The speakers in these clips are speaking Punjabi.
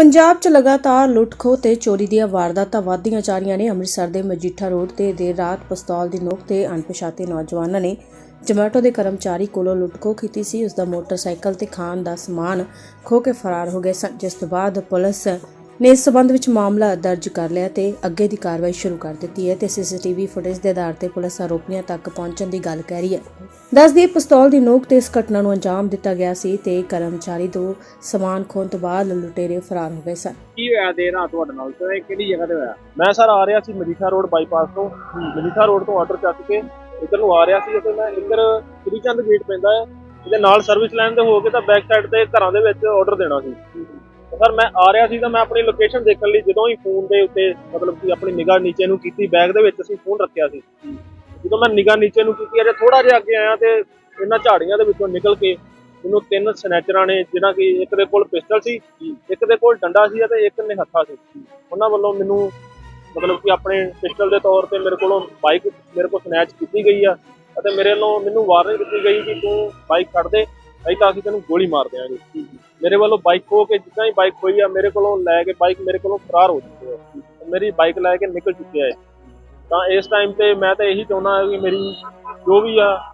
ਪੰਜਾਬ 'ਚ ਲਗਾਤਾਰ ਲੁੱਟ-ਖੋਹ ਤੇ ਚੋਰੀ ਦੀਆਂ ਵਾਰਦਾਤਾਂ ਵਧਦੀਆਂ ਜਾ ਰਹੀਆਂ ਨੇ। ਅੰਮ੍ਰਿਤਸਰ ਦੇ ਮਜੀਠਾ ਰੋਡ ਤੇ ਦੇਰ ਰਾਤ ਪਿਸਤੌਲ ਦੀ ਨੋਕ ਤੇ ਅਣਪਛਾਤੇ ਨੌਜਵਾਨਾਂ ਨੇ ਜਮੈਟੋ ਦੇ ਕਰਮਚਾਰੀ ਕੋਲੋਂ ਲੁੱਟ-ਖੋਹ ਕੀਤੀ ਸੀ। ਉਸ ਦਾ ਮੋਟਰਸਾਈਕਲ ਤੇ ਖਾਣ ਦਾ ਸਮਾਨ ਖੋਹ ਕੇ ਫਰਾਰ ਹੋ ਗਏ ਸਨ, ਜਿਸ ਤੋਂ ਬਾਅਦ ਪੁਲਿਸ ਨੇ ਇਸ ਸਬੰਧ ਵਿੱਚ ਮਾਮਲਾ ਦਰਜ ਕਰ ਲਿਆ ਤੇ ਅੱਗੇ ਦੀ ਕਾਰਵਾਈ ਸ਼ੁਰੂ ਕਰ ਦਿੱਤੀ ਹੈ ਤੇ ਸੀਸੀਟੀਵੀ ਫੁਟੇਜ ਦੇ ਆਧਾਰ ਤੇ ਪੁਲਿਸ ਆਰੋਪੀਆਂ ਤੱਕ ਪਹੁੰਚਣ ਦੀ ਗੱਲ ਕਹਿ ਰਹੀ ਹੈ। ਦੱਸ ਪਿਸਤੌਲ ਦੀ ਨੋਕ ਤੇ ਇਸ ਘਟਨਾ ਨੂੰ ਅੰਜਾਮ ਦਿੱਤਾ ਗਿਆ ਸੀ ਤੇ ਕਰਮਚਾਰੀ ਤੋਂ ਸਮਾਨ ਖੋਹਣ ਤੋਂ ਬਾਅਦ ਲੁਟੇਰੇ ਫਰਾਰ ਹੋ ਗਏ ਸਨ। ਕੀ ਹੋਇਆ ਦੇਰ ਰਾਤ ਤੁਹਾਡੇ ਨਾਲ? ਤੇ ਇਹ ਕਿਹੜੀ ਜਗ੍ਹਾ ਤੇ ਹੋਇਆ? ਮੈਂ ਸਰ ਆ ਰਿਹਾ ਸੀ ਮਜੀਠਾ ਰੋਡ ਬਾਈਪਾਸ ਤੋਂ। ਮਜੀਠਾ ਰੋਡ ਤੋਂ ਆਰਡਰ ਚੱਕ ਕੇ ਇੱਧਰ ਨੂੰ ਆ ਰਿਹਾ ਸੀ ਅਤੇ ਮੈਂ ਇੱਧਰ ਸ੍ਰੀ ਚੰਦ ਗੇਟ ਪੈਂਦਾ ਹੈ। ਇਹਦੇ ਨਾਲ ਸਰਵਿਸ ਲਾਈਨ ਤੇ ਹੋ ਕੇ ਤਾਂ ਬੈਕ ਸਾਈਡ ਤੇ ਘਰਾਂ ਦੇ ਵਿੱਚ ਆਰਡਰ ਦੇਣਾ ਸੀ। ਸਰ, ਮੈਂ ਆ ਰਿਹਾ ਸੀ ਤਾਂ ਮੈਂ ਆਪਣੀ ਲੋਕੇਸ਼ਨ ਦੇਖਣ ਲਈ ਜਦੋਂ ਹੀ ਫੋਨ ਦੇ ਉੱਤੇ ਮਤਲਬ ਕਿ ਆਪਣੀ ਨਿਗਾਹ ਨੀਚੇ ਨੂੰ ਕੀਤੀ ਬੈਗ ਦੇ ਵਿੱਚ ਅਸੀਂ ਫੋਨ ਰੱਖਿਆ ਸੀ। ਜਦੋਂ ਮੈਂ ਨਿਗਾਹ ਨੀਚੇ ਨੂੰ ਕੀਤੀ, ਅਜੇ ਥੋੜਾ ਜਿਹਾ ਅੱਗੇ ਆਇਆ ਤੇ ਇਹਨਾਂ ਝਾੜੀਆਂ ਦੇ ਵਿੱਚੋਂ ਨਿਕਲ ਕੇ ਮੈਨੂੰ ਤਿੰਨ ਸਨੈਚਰਾਂ ਨੇ ਜਿਹਨਾਂ ਕਿ ਇੱਕ ਦੇ ਕੋਲ ਪਿਸਟਲ ਸੀ, ਇੱਕ ਦੇ ਕੋਲ ਡੰਡਾ ਸੀ ਅਤੇ ਇੱਕ ਨੇ ਹੱਥਾ ਸੀ। ਉਹਨਾਂ ਵੱਲੋਂ ਮੈਨੂੰ ਮਤਲਬ ਕਿ ਆਪਣੇ ਪਿਸਟਲ ਦੇ ਤੌਰ ਤੇ ਮੇਰੇ ਕੋਲੋਂ ਬਾਈਕ ਮੇਰੇ ਕੋਲ ਸਨੈਚ ਕੀਤੀ ਗਈ ਆ ਅਤੇ ਮੇਰੇ ਵੱਲੋਂ ਮੈਨੂੰ ਵਾਰਨਿੰਗ ਦਿੱਤੀ ਗਈ ਕਿ ਤੂੰ ਬਾਈਕ ਕੱਢ ਦੇ ਨਹੀਂ ਤਾਂ ਅਸੀਂ ਤੈਨੂੰ ਗੋਲੀ ਮਾਰ ਦਿਆਂਗੇ। ਮੇਰੇ ਵੱਲੋਂ ਬਾਈਕ ਖੋ ਕੇ ਜਿੱਦਾਂ ਹੀ ਬਾਈਕ ਖੋਈ ਆ, ਮੇਰੇ ਕੋਲੋਂ ਲੈ ਕੇ ਬਾਈਕ ਮੇਰੇ ਕੋਲੋਂ ਫਰਾਰ ਹੋ ਚੁੱਕੇ ਆ। ਮੇਰੀ ਬਾਈਕ ਲੈ ਕੇ ਨਿਕਲ ਚੁੱਕਿਆ ਹੈ। ਤਾਂ ਇਸ ਟਾਈਮ ਤੇ ਮੈਂ ਤਾਂ ਇਹੀ ਚਾਹੁੰਦਾ ਹਾਂ ਕਿ ਮੇਰੀ ਜੋ ਵੀ ਆ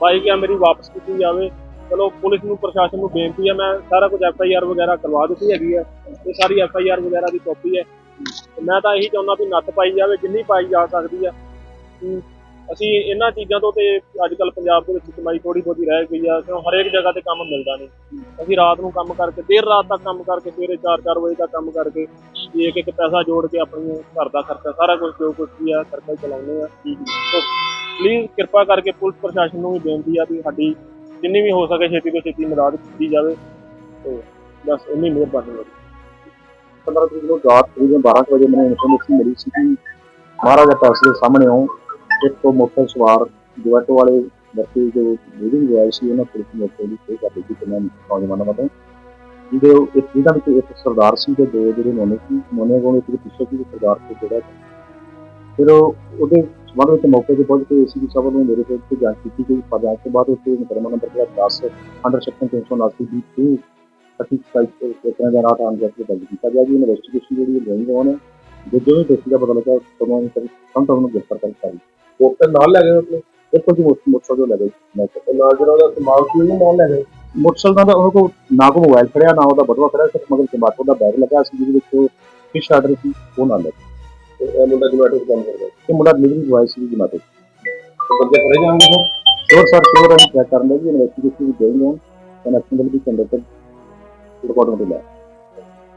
ਬਾਈਕ ਆ, ਮੇਰੀ ਵਾਪਸ ਕੀਤੀ ਜਾਵੇ। ਚਲੋ, ਪੁਲਿਸ ਨੂੰ, ਪ੍ਰਸ਼ਾਸਨ ਨੂੰ ਬੇਨਤੀ ਆ, ਮੈਂ ਸਾਰਾ ਕੁਝ ਐਫ ਆਈ ਆਰ ਵਗੈਰਾ ਕਰਵਾ ਦਿੱਤੀ ਹੈਗੀ ਆ। ਇਹ ਸਾਰੀ ਐਫ ਆਈ ਆਰ ਵਗੈਰਾ ਦੀ ਕਾਪੀ ਹੈ। ਮੈਂ ਤਾਂ ਇਹੀ ਚਾਹੁੰਦਾ ਵੀ ਨੱਥ ਪਾਈ ਜਾਵੇ, ਜਿੰਨੀ ਪਾਈ ਜਾ ਸਕਦੀ ਆ। ਅਸੀਂ ਇਹਨਾਂ ਚੀਜ਼ਾਂ ਤੋਂ ਤੇ ਅੱਜ ਕੱਲ ਪੰਜਾਬ ਦੇ ਵਿੱਚ ਕਮਾਈ ਥੋੜੀ ਬਹੁਤੀ ਰਹਿ ਗਈ ਆ, ਕਿਉਂ ਹਰੇਕ ਜਗ੍ਹਾ ਤੇ ਕੰਮ ਮਿਲਦਾ ਨਹੀਂ। ਅਸੀਂ ਰਾਤ ਨੂੰ ਕੰਮ ਕਰਕੇ, ਦੇਰ ਰਾਤ ਤੱਕ ਕੰਮ ਕਰਕੇ, ਸਵੇਰੇ 4-4 ਵਜੇ ਤੱਕ ਕੰਮ ਕਰਕੇ ਇੱਕ ਇੱਕ ਪੈਸਾ ਜੋੜ ਕੇ ਆਪਣੀ ਘਰ ਦਾ ਖਰਚਾ ਸਾਰਾ ਕੁਝ ਜੋ ਕੁਝ ਵੀ ਆ, ਖਰਚਾ ਚਲਾਉਂਦੇ ਆ। ਪਲੀਜ਼ ਕਿਰਪਾ ਕਰਕੇ ਪੁਲਿਸ ਪ੍ਰਸ਼ਾਸਨ ਨੂੰ ਵੀ ਬੇਨਤੀ ਆ ਵੀ ਸਾਡੀ ਜਿੰਨੀ ਵੀ ਹੋ ਸਕੇ ਛੇਤੀ ਤੋਂ ਛੇਤੀ ਮਦਦ ਕੀਤੀ ਜਾਵੇ। ਤੇ ਬਸ ਇੰਨੀ ਮਿਹਰਬਾਨੀ ਹੈ 15 ਤਰੀਕ ਨੂੰ ਰਾਤ ਤਕਰੀਬਨ 12 ਕੁ ਵਜੇ ਮੈਨੂੰ ਇਨਫੋਰਮੇਸ਼ਨ ਮਿਲੀ ਸੀ ਕਿ ਮਹਾਰਾਜਾ ਪੈਲਸ ਦੇ ਸਾਹਮਣੇ ਉਹ ਇੱਕ ਮੋਟਰ ਸਵਾਰ ਜਵਾਟੋ ਵਾਲੇ ਵਿਅਕਤੀ ਜੋ ਮੀਟਿੰਗ ਹੋਈ ਸੀ, ਉਹਨਾਂ ਪੁਲਿਸ ਮੋਟਰ ਦੀ ਕੋਈ ਕਰ ਦਿੱਤੀ ਕਿ ਨੌਜਵਾਨਾਂ ਵੱਲੋਂ ਜਿਹਦੇ ਇੱਕ ਜਿਹਦਾ ਵਿੱਚ ਇੱਕ ਸਰਦਾਰ ਸੀ ਤੇ ਦੋ ਜਿਹੜੇ ਮੋਨੇ ਸੀ ਮੋਨੇ ਕੋਲ ਇੱਕ ਪਿੱਛੇ ਸੀ ਸਰਦਾਰ ਤੇ ਜਿਹੜਾ ਫਿਰ ਉਹਦੇ ਸਬੰਧ ਵਿੱਚ ਮੌਕੇ ਤੇ ਪਹੁੰਚ ਕੇ ਏਸੀਪੀ ਸਾਹਿਬ ਨੂੰ ਮੇਰੇ ਕੋਲ ਤੇ ਜਾਂਚ ਕੀਤੀ ਗਈ। ਪਰ ਜਾਂਚ ਤੋਂ ਬਾਅਦ ਉੱਥੇ ਮੁਕੱਦਮਾ ਨੰਬਰ ਜਿਹੜਾ 10 ਅੰਡਰ ਸੈਕਸ਼ਨ 379 ਦੀ 2 ਅਠੀ ਸਾਈਟ ਤੇ ਤਰ੍ਹਾਂ ਦਾ ਰਾਤ ਆਨ ਕਰਕੇ ਦਰਜ ਕੀਤਾ ਗਿਆ ਜੀ। ਇਨਵੈਸਟੀਗੇਸ਼ਨ ਜਿਹੜੀ ਗੋਇੰਗ ਔਨ ਹੈ ਜੋ ਜੋ ਦੋਸ਼ੀ ਦਾ ਪਤਾ ਲੱਗਾ ਤੁਹਾਨੂੰ ਅਸੀਂ ਨੂੰ ਗ੍ਰਿਫਤਾਰ ਕਰ ਦਿੱਤਾ ਮੋਟਰ ਨਾਲ ਲੈ ਗਏ ਆਪਣੇ ਬਿਲਕੁਲ ਜੀ ਮੋਟਰ ਮੋਟਰਸਾਈਕਲ ਲੈ ਗਏ। ਮੈਂ ਕਿਹਾ, ਨਾਲ ਜਿਹੜਾ ਉਹਦਾ ਸਮਾਨ ਸੀ ਉਹਨੂੰ ਨਾਲ ਲੈ ਗਏ। ਮੋਟਰਸਾਈਕਲ ਦਾ ਉਹਨਾਂ ਕੋਲ ਨਾ ਕੋ ਮੋਬਾਈਲ ਖੜਿਆ ਨਾ ਉਹਦਾ ਬਟੂਆ ਖੜਿਆ ਸਿਰਫ ਮਗਰ ਟਮਾਟੋ ਦਾ ਬੈਗ ਲੱਗਾ ਸੀ ਜਿਹਦੇ ਵਿੱਚ ਫਿਸ਼ ਆਰਡਰ ਸੀ ਉਹ ਨਾਲ ਲੈ ਗਏ। ਇਹ ਮੁੰਡਾ ਜਮੈਟੋ ਕੰਮ ਕਰਦਾ ਇਹ ਮੁੰਡਾ ਡਿਲੀਵਰੀ ਬੁਆਏ ਸੀ ਜਮਾਟੋ ਬੰਦੇ ਫੜੇ ਜਾਣਗੇ ਸਰ ਸ਼ੋਰ ਸਰ ਸ਼ੋਰ ਅਸੀਂ ਚੈੱਕ ਕਰਨ ਲਈ investigation we going on and action will be conducted report ਨੂੰ ਲੈ।